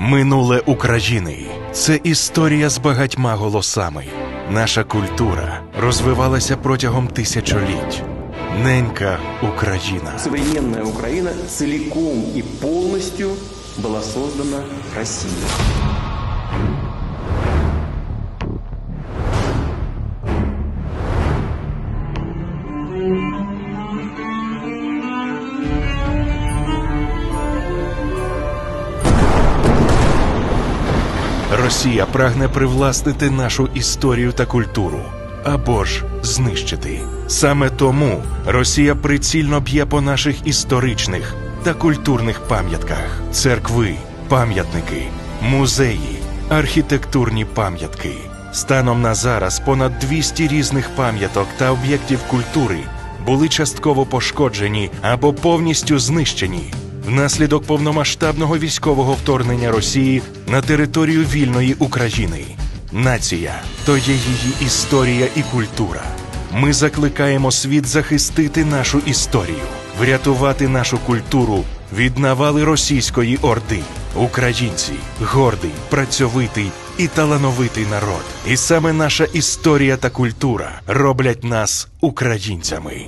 Минуле України це історія з багатьма голосами. Наша культура розвивалася протягом тисячоліть. Ненька Україна. Современная Украина целиком и полностью была создана Россией. Росія прагне привласнити нашу історію та культуру або ж знищити. Саме тому Росія прицільно б'є по наших історичних та культурних пам'ятках: церкви, пам'ятники, музеї, архітектурні пам'ятки. Станом на зараз понад 200 різних пам'яток та об'єктів культури були частково пошкоджені або повністю знищені внаслідок повномасштабного військового вторгнення Росії на територію вільної України. Нація то є її історія і культура. Ми закликаємо світ захистити нашу історію, врятувати нашу культуру від навали російської орди. Українці гордий, працьовитий і талановитий народ. І саме наша історія та культура роблять нас українцями.